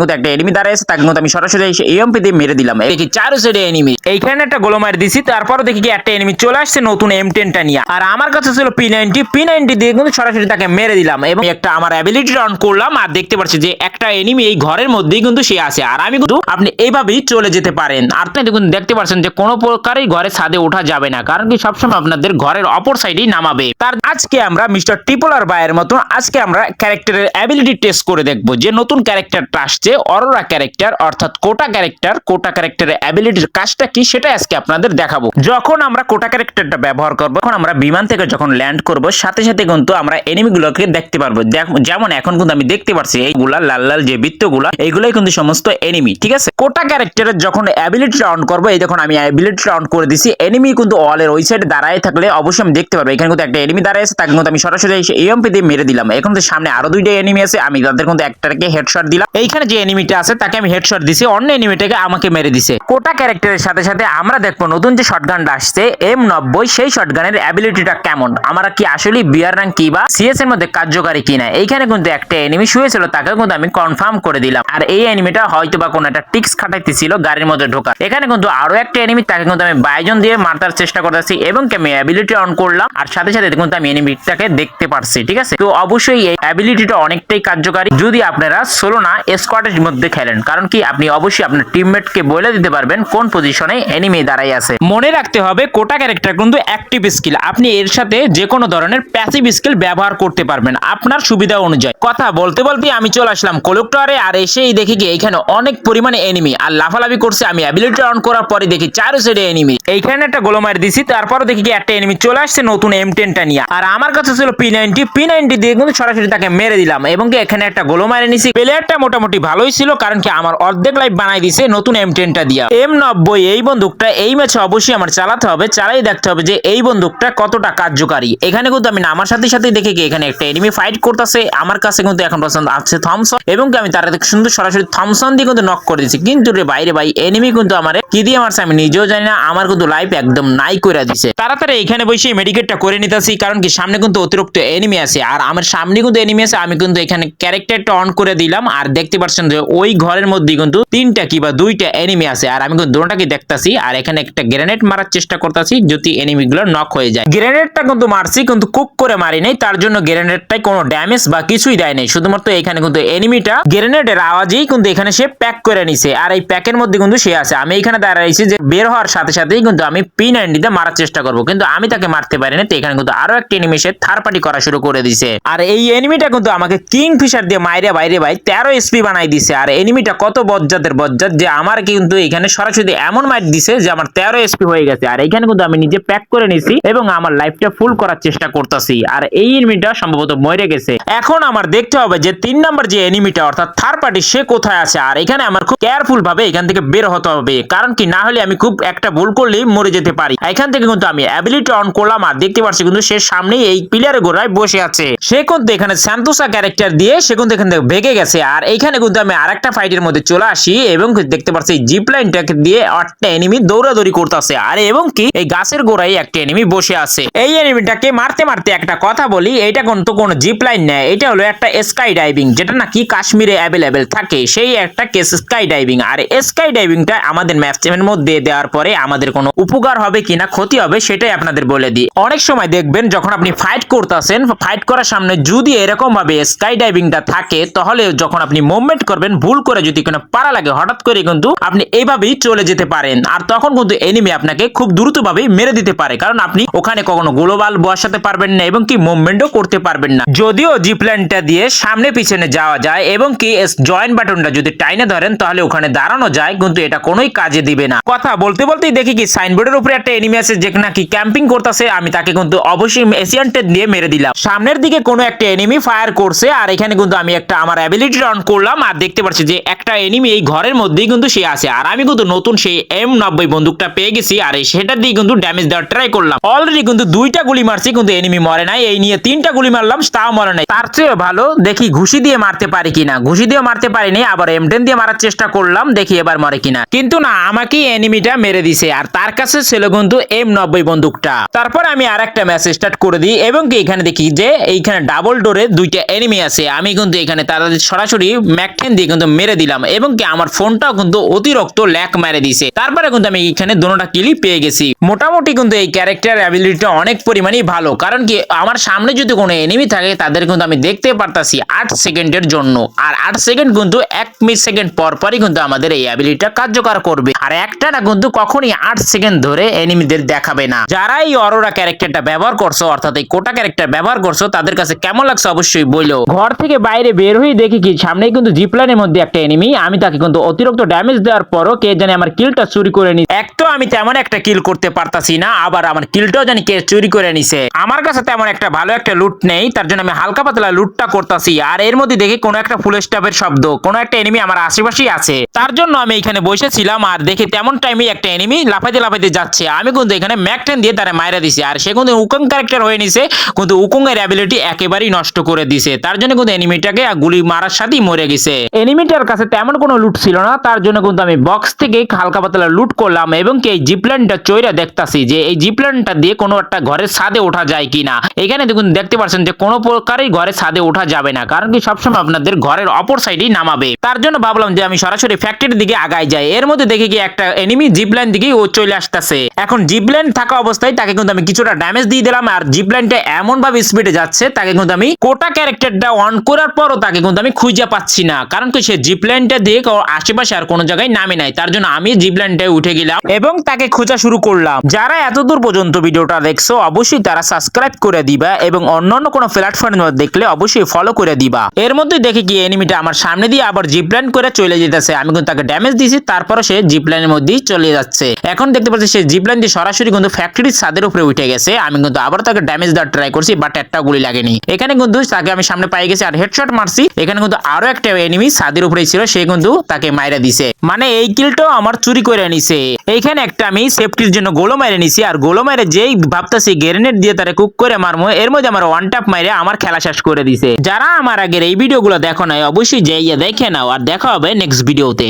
কিন্তু একটা এনিমি দাঁড়ায় আছে তাকে কিন্তু আমি সরাসরি এমপি দিয়ে মেরে দিলাম। দেখি চারো সাইডে এনিমি এইখানে একটা গোলো মারি দিছি তারপরে দেখি কি একটা এনিমি চলে আসছে নতুন এম টেনটা নিয়ে। আর আমার কাছে ছিল পি নাইনটি পি নাইনটি দিয়ে কিন্তু সরাসরি তাকে মেরে দিলাম এবং একটা আমার অ্যাবিলিটি অন করলাম আর দেখতে পাচ্ছি যে একটা এনিমি এই ঘরের মধ্যেই কিন্তু সে আছে। আর আমি কিন্তু আপনি এইভাবেই চলে যেতে পারেন। আর আপনি দেখুন দেখতে পাচ্ছেন যে কোনো প্রকারই ঘরে ছাদে ওঠা যাবে না কারণ কি সবসময় আপনাদের ঘরের অপর সাইডেই নামাবে। তার আজকে আমরা মিস্টার ট্রিপলার বায়ের মতন আজকে আমরা ক্যারেক্টারের অ্যাবিলিটি টেস্ট করে দেখব যে নতুন ক্যারেক্টারটা আসছে অরোরা ক্যারেক্টার অর্থাৎ কোটা ক্যারেক্টার, কোটা ক্যারেক্টারের অ্যাবিলিটির কাজটা কি সেটা আজকে আপনাদের দেখাবো। যখন আমরা কোটা ক্যারেক্টারটা ব্যবহার করব তখন আমরা বিমান থেকে যখন ল্যান্ড করব, সাথে সাথে কিন্তু আমরা এনিমিগুলোকে দেখতে পারব। যেমন এখন কিন্তু আমি দেখতে পাচ্ছি এইগুলা লাল লাল যে বৃত্তগুলা, এইগুলাই কিন্তু সমস্ত এনিমি ঠিক আছে? কোটা ক্যারেক্টারের যখন অ্যাবিলিটিটা অন করব, এই দেখুন আমি অ্যাবিলিটিটা অন করে দিছি এনিমি কিন্তু ওয়ালের ওই সাইডে দাঁড়ায় থাকলে অবশ্যই আমি দেখতে পারব। এখানে কিন্তু একটা এনিমি দাঁড়ায় আছে, তাকে কিন্তু আমি সরাসরি এমপি দিয়ে মেরে দিলাম। এখন তো সামনে আরও দুইটা এনিমি আছে, আমি তাদের কিন্তু একটাকে হেডশট দিলাম। এইখানে যে এনিমিটা আছে, তাকে আমি হেডশট দিছি, অন্য এনিমিটাকে আমাকে মেরে দিছে। কোটা ক্যারেক্টারের সাথে সাথে আমরা দেখব নতুন যে শটগানটা আসছে এম নব্বই, সেই শটগানের অ্যাবিলিটিটা কেমন? আমরা কি আসলে বিয়ার রাং কি বা সিএস এর মধ্যে কার্যকারী কিনা? এইখানে কিন্তু একটা এনিমি শুয়েছিল তাকে কিন্তু আমি কনফার্ম করে দিলাম। আর এই এনিমিটা হয়তো বা কোনো একটা টিক্স খাটাইতেছিল গাড়ির মধ্যে ঢোকা এখানে কিন্তু আরও একটা এনিমি তাকে কিন্তু আমি বাইজন দিয়ে মারতার চেষ্টা করতেছি এবং আমি অ্যাবিলিটি অন করলাম। আর সাথে সাথে কিন্তু আমি এনিমিটাকে দেখতে পারছি, ঠিক আছে? তো অবশ্যই এই অ্যাবিলিটিটা অনেকটাই কার্যকারী। যদি আপনারা ষোলো না স্কোয়াডের মধ্যে খেলেন। কারণ কি? আপনি অবশ্যই আপনার টিমমেটকে বলে দিতে পারবেন কোন পজিশনে এনিমি দাঁড়াই আছে। মনে রাখতে হবে, কোটা ক্যারেক্টার কিন্তু অ্যাক্টিভ স্কিল আপনি এর সাথে যে কোনো ধরনের প্যাসিভ স্কিল ব্যবহার করতে পারবেন আপনার সুবিধা অনুযায়ী। কথা বলতে বলতে আমি চলে আসলাম কোলেক্টরে আর এসেই দেখি কি এখানে অনেক পরিমাণে এনিমি আর লাফালাফি করছে, আমি অ্যাবিলিটি অন করার পরে দেখি চারো সাইডে এনিমি এইখানে একটা গোলো মারি দিছি তারপর দেখি কি একটা এনিমি চলে আসছে নতুন এম টেনটা নিয়ে। আর আমার কাছে ছিল পি নাইনটি পি নাইনটি দিয়ে কিন্তু সরাসরি তাকে মেরে দিলাম। এবং এখানে একটা গোলো মারি নিছি। প্লেয়ারটা মোটামুটি ভালোই ছিল, কারণ কি আমার অর্ধেক লাইফ বানাই দিছে নতুন এম টেনটা দিয়া। এম নব্বই, এই বন্দুকটা, এই ম্যাচে অবশ্যই আমার চালাতে হবে, চালাই দেখতে হবে যে এই বন্দুকটা কতটা কার্যকারী। এখানে কিন্তু আমি নামার সাথে সাথে দেখে কি এখানে একটা এনিমি ফাইট করতেছে, আমার কাছে কিন্তু এখন পর্যন্ত আছে থমসন এবং আমি তার সুন্দর সরাসরি থমসন দিয়ে কিন্তু নক করে দিচ্ছি কিন্তু রে বাইরে ভাই এনিমি কিন্তু আমার কি দিয়ে মারছে আমি নিজেও জানি না, আমার কিন্তু লাইফ একদম নাই করে দিছে। তাড়াতাড়ি এখানে বসে মেডিকেটটা করে নিতেছি, কারণ কি সামনে কিন্তু অতিরিক্ত এনিমি আছে, আর আমার সামনে কিন্তু এনিমি আছে, আমি কিন্তু এখানে ক্যারেক্টারটা অন করে দিলাম, আর দেখতে পাচ্ছেন যে ওই ঘরের মধ্যে কিন্তু তিনটা কি বা দুইটা এনিমি আছে। আর আমি কিন্তু দুটাকে দেখতাছি, আর এখানে একটা গ্রেনেড মারার চেষ্টা করতেছি যদি এনিমি গুলো নক হয়ে যায়। গ্রেনেডটা কিন্তু মারছি, কিন্তু কুক করে মারি নাই, তার জন্য গ্রেনেডটাই কোনো ড্যামেজ বা কিছুই দেয় নাই। শুধুমাত্র এখানে কিন্তু এনিমিটা গ্রেনেডের আওয়াজেই কিন্তু এখানে সে প্যাক করে নিছে। আর এই প্যাকের মধ্যে কিন্তু সে আছে। আমি এখানে দাঁড়াইছি যে বের হওয়ার সাথে সাথেই কিন্তু আমি পি নাইনটিতে মারার চেষ্টা করব। কিন্তু আমি তাকে মারতে পারি না তো এখানে কিন্তু আরও একটা এনিমি সে থার্ড পার্টি করা শুরু করে দিছে। আর এই এনিমিটা কিন্তু আমাকে কিং ফিশার দিয়ে মাইরে বাইরে ভাই, তেরো এসপি বানাই দিছে। আর এনিমিটা কত বজ্জাতের বজ্জাত যে আমার কিন্তু এখানে সরাসরি এমন মাইট দিছে যে আমার তেরো এসপি হয়ে গেছে। আর এখানে কিন্তু আমি নিজে প্যাক করে নিছি এবং আমার লাইফটা ফুল করার চেষ্টা করতেছি। আর এই এনিমিটা সম্ভবত মরে গেছে। এখন আমার দেখতে হবে যে তিন নাম্বার যে এনিমিটা অর্থাৎ থার্ড পার্টি সে কোথায় আছে? আর এখানে আমার খুব কেয়ারফুল ভাবে এখান থেকে বের হতে হবে। কারণ কি, না হলে আমি খুব একটা ভুল করলেই মরে যেতে পারি। এখান থেকে কিন্তু আমি অ্যাবিলিটি অন করলাম আর দেখতে পাচ্ছি কিন্তু সে সামনেই এই প্লেয়ারের গোড়ায় বসে আছে। সে কিন্তু এখানে স্যান্তোসা ক্যারেক্টার দিয়ে সে কিন্তু এখান থেকে ভেগে গেছে। আর এখানে কিন্তু আমি আরেকটা ফাইটের মধ্যে চলে আসি এবং দেখতে পাচ্ছি জিপ দিয়ে একটা এনিমি দৌড়াদৌড়ি করতেছে। আর এবং কি? এই গাছের গোড়ায় একটা এনিমি বসে আছে। এই এনিমিটাকে মারতে মারতে একটা কথা বলি এটা কিন্তু কোনো জিপ লাইন নেয় এটা হলো একটা স্কাই ডাইভিং যেটা নাকি কাশ্মীরে অ্যাভেলেবেল থাকে। সেই একটা কেস স্কাই ডাইভিং আর স্কাই ডাইভিংটা আমাদের ম্যাপের মধ্যে দেওয়ার পরে আমাদের কোনো উপকার হবে কিনা, ক্ষতি হবে সেটাই আপনাদের বলে দিই। অনেক সময় দেখবেন যখন আপনি ফাইট করতেছেন ফাইট করার সামনে যদি এরকম ভাবে স্কাই ডাইভিংটা থাকে, তাহলে যখন আপনি মুভমেন্ট করবেন, ভুল করে যদি কোনো পারা লাগে, হঠাৎ করে কিন্তু আপনি এইভাবেই চলে যেতে পারেন। আর তখন কিন্তু এনিমি আপনাকে খুব দ্রুতভাবে মেরে দিতে পারে। কারণ আপনি ওখানে কখনো গ্লোবাল বসাতে পারবেন না এবং কি মুভমেন্টও করতে পারবেন না। যদিও জিপ্ল্যানটা দিয়ে সামনে পিছনে যাওয়া যায় এবং কি জয়েন্ট বাটনটা যদি টাইনে ধরেন, তাহলে ওখানে দাঁড়ানো যায়, কিন্তু এটা কোনোই কাজে দিবে না। কথা বলতে বলতেই দেখি কি সাইনবোর্ডের উপরে একটা এনিমি আছে, যে নাকি ক্যাম্পিং করতেছে, আমি তাকে কিন্তু অবশ্যই এশিয়ান টেট দিয়ে মেরে দিলাম। সামনের দিকে কোনো একটা এনিমি ফায়ার করছে, আর এখানে কিন্তু আমি একটা, আমার অ্যাবিলিটি অন করলাম, আর দেখতে পাচ্ছি যে একটা এনিমি এই ঘরের মধ্যেই কিন্তু সে আছে। আর আমি কিন্তু নতুন সেই এম নব্বই বন্দুকটা পেয়ে গেছি আর এই সেটা দিয়ে কিন্তু ড্যামেজ দেওয়ার ট্রাই করলাম। অলরেডি কিন্তু দুইটা গুলি মারছি, কিন্তু এনিমি মরে নাই। এই নিয়ে তিনটা গুলি মারলাম, তাও মরে নাই। তার চেয়ে ভালো, দেখি ঘুষি দিয়ে মারতে পারি কিনা। ঘুষি দিয়ে মারতে পারিনি, আবার এম টেন দিয়ে মারার চেষ্টা করলাম, দেখি এবার মরে কিনা। কিন্তু না আমাকে এনিমিটা মেরে দিছে, আর তার কাছে ছিল কিন্তু এম নব্বই বন্দুকটা। তারপর আমি আর একটা ম্যাচ স্টার্ট করে দিই, এবং কি এখানে দেখি যে এইখানে ডাবল ডোরে দুইটা এনিমি আছে। আমি কিন্তু এখানে তাদের সরাসরি ম্যাক দিয়ে কিন্তু মেরে দিলাম এবং কি আমার ফোনটাও কিন্তু অতিরিক্ত ল্যাক মেরে দিছে তারপরে কিন্তু আমি এখানে দুটোটা কিলি পেয়ে গেছি। মোটামুটি কিন্তু এই ক্যারেক্টার অ্যাবিলিটিটা অনেক পরিমাণেই ভালো। কারণ কি আমার সামনে যদি কোনো এনিমি থাকে, তাদের কিন্তু আমি দেখতে পারতাছি আট সেকেন্ডের জন্য। আর আট সেকেন্ড কিন্তু এক মিনিট সেকেন্ড পর পরই কিন্তু আমাদের এই অ্যাবিলিটিটা কার্যকর করবে। আর একটা না কিন্তু কখনই আট সেকেন্ড ধরে এনিমিদের দেখাবে না। যারা এই অরোরা ক্যারেক্টারটা ব্যবহার করছ, অর্থাৎ এই কোটা ক্যারেক্টার ব্যবহার করছ, তাদের কাছে কেমন লাগছে অবশ্যই বলল ঘর থেকে বাইরে বের হয়ে দেখি কি, সামনেই কিন্তু জিপ্লানের মধ্যে একটা এনিমি আমি তাকে কিন্তু অতিরিক্ত ড্যামেজ দেওয়ার পরও কে জানে আমার কিলটা চুরি করে নি এক তো আমি তেমন একটা কিল করতে পারতাছি না, আবার আমার কিলটাও জানি কে চুরি করে নিছে। আমার কাছে তেমন একটা ভালো একটা লুট নেই, তার জন্য আমি হালকা পাতলা লুটটা করতাছি, আর এর মধ্যে দেখি কোনো একটা ফুল স্টাফের শব্দ, কোনো একটা এনিমি আমার আশেপাশেই আছে। তার জন্য আমি এখানে বসেছিলাম, আর দেখি তেমন টাইমে একটা এনিমি লাফাইতে লাফাইতে যাচ্ছে। আমি কিন্তু এখানে ম্যাকটেন দিয়ে তারা মাইরা দিছি, আর সে কিন্তু উকং ক্যারেক্টার হয়ে নিছে, কিন্তু উকং এর অ্যাবিলিটি একেবারেই নষ্ট করে দিছে। তার জন্য কিন্তু এনিমিটাকে গুলি মারার সাথেই মরে গেছে। এনিমিটার কাছে তেমন কোনো লুট ছিল না, তার জন্য কিন্তু আমি বক্স থেকে হালকা পাতলা লুট করলাম এবং কি এই জিপ্ল্যানটা চইরা দেখতাছি যে এই জিপ্ল্যানটা দিয়ে কোনো একটা ঘরের ছাদে ওঠা যায় কিনা। এখানে দেখুন, দেখতে পাচ্ছেন যে কোনো প্রকারই ঘরের ছাদে ওঠা যাবে না, কারণ কি সবসময় আপনাদের ঘরের অপর সাইডেই নামাবে। তার জন্য ভাবলাম যে আমি সরাসরি ফ্যাক্টরির দিকে আগাই যাই। এর মধ্যে দেখি কি একটা এনিমি জিপ্ল্যান দিকে ও চলে আসতেছে। এখন জিপ্ল্যান থাকা অবস্থায় তাকে কিন্তু আমি কিছুটা ড্যামেজ দিয়ে দিলাম আর জিপ্ল্যানটা এমন ভাবে স্পিডে যাচ্ছে, তাকে কিন্তু আমি কোটা ক্যারেক্টারটা অন করার পরও তাকে কিন্তু আমি খুঁজে পাচ্ছি না। কারণ কি সে জিপ্ল্যানটা দিয়ে ও- আশেপাশে আর কোনো জায়গায় নামে নাই। তার জন্য আমি জিপ্ল্যানটায় উঠে গেলাম এবং তাকে খোঁজা শুরু করলাম। যারা এতদূর পর্যন্ত ভিডিওটা দেখছ, অবশ্যই তারা সাবস্ক্রাইব করে দিবা এবং অন্যান্য কোনো প্ল্যাটফর্মে দেখলে অবশ্যই ফলো করে দিবা। এর মধ্যে দেখি কি এনিমিটা আমার সামনে দিয়ে আবার জিপ্ল্যান করে চলে যেতেছে। আমি কিন্তু তাকে ড্যামেজ দিয়েছি তারপরে সে জিপ্ল্যানের মধ্যেই চলে যাচ্ছে। এখন দেখতে পাচ্ছি সে জিপ্ল্যান দিয়ে সরাসরি কিন্তু ফ্যাক্টরির ছাদের উপরে উঠে গেছে। আমি কিন্তু আবার তাকে ড্যামেজ দেওয়ার ট্রাই করছি বাট একটা গুলি লাগেনি। এখানে কিন্তু তাকে আমি সামনে পাই গেছি আর হেডশট মারছি। এখানে কিন্তু আরও একটা এনিমি ছাদের উপরে ছিল, সে কিন্তু তাকে মাইরা দিছে। মানে এই কিলটাও আমার চুরি করে নিছে। এইখানে একটা আমি সেফটির জন্য গোলো মাইরে নিছি, আর গোলো মাইরে যেই ভাবতাছি গ্রেনেড দিয়ে তারা কুক করে মারমো, এর মধ্যে আমার ওয়ান টাপ মাইরে আমার খেলা শেষ করে দিছে। যারা আমার আগের এই ভিডিওগুলো দেখো নাই, অবশ্যই যাইয়া দেখে নাও, আর দেখা হবে নেক্সট ভিডিওতে